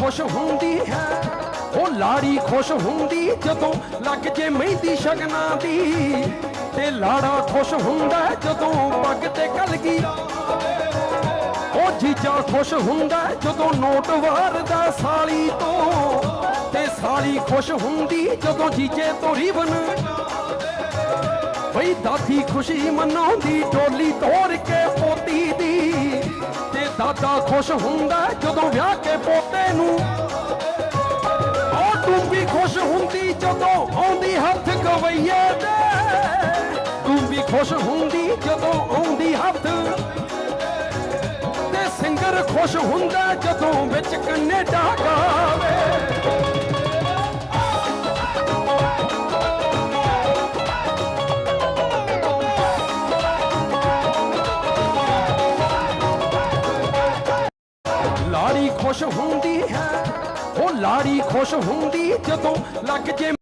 ਖੁਸ਼ ਹੁੰਦੀ ਹੈ ਉਹ ਲਾੜੀ ਖੁਸ਼ ਹੁੰਦੀ ਜਦੋਂ ਲੱਗ ਜੇ ਮਹਿੰਦੀ ਸ਼ਗਨਾਂ ਦੀ ਤੇ ਲਾੜਾ ਖੁਸ਼ ਹੁੰਦਾ ਜਦੋਂ ਪੱਗ ਤੇ ਕਲਗੀ ਉਹ ਜੀਜਾ ਖੁਸ਼ ਹੁੰਦਾ ਜਦੋਂ ਨੋਟ ਵਾਰਦਾ ਸਾਲੀ ਤੋਂ ਤੇ ਸਾਲੀ ਖੁਸ਼ ਹੁੰਦੀ ਜਦੋਂ ਜੀਜੇ ਤੋਂ ਰੀਬਨ ਬਈ ਦਾਦੀ ਖੁਸ਼ੀ ਮਨਾਉਂਦੀ ਟੋਲੀ ਤੋੜ ਕੇ ਪੋਤੀ ਦੀ ਤੇ ਦਾਦਾ ਖੁਸ਼ ਹੁੰਦਾ ਜਦੋਂ ਵਿਆਹ ਕੇ ਪੋਤੇ ਨੂੰ ਉਹ ਟੂੰਬੀ ਖੁਸ਼ ਹੁੰਦੀ ਜਦੋਂ ਆਉਂਦੀ ਹੱਥ ਗਵਈਏ ਦੇ ਵੀ ਖੁਸ਼ ਹੁੰਦੀ ਜਦੋਂ ਆਉਂਦੀ ਹੱਥ। ਤੇ ਸਿੰਗਰ ਖੁਸ਼ ਹੁੰਦਾ ਜਦੋਂ ਵਿੱਚ ਕੈਨੇਡਾ ਗਾਵੇ। ਲਾੜੀ ਖੁਸ਼ ਹੁੰਦੀ ਹੈ ਲਾੜੀ ਖੁਸ਼ ਹੁੰਦੀ ਜਦੋਂ ਲੱਗ ਜੇ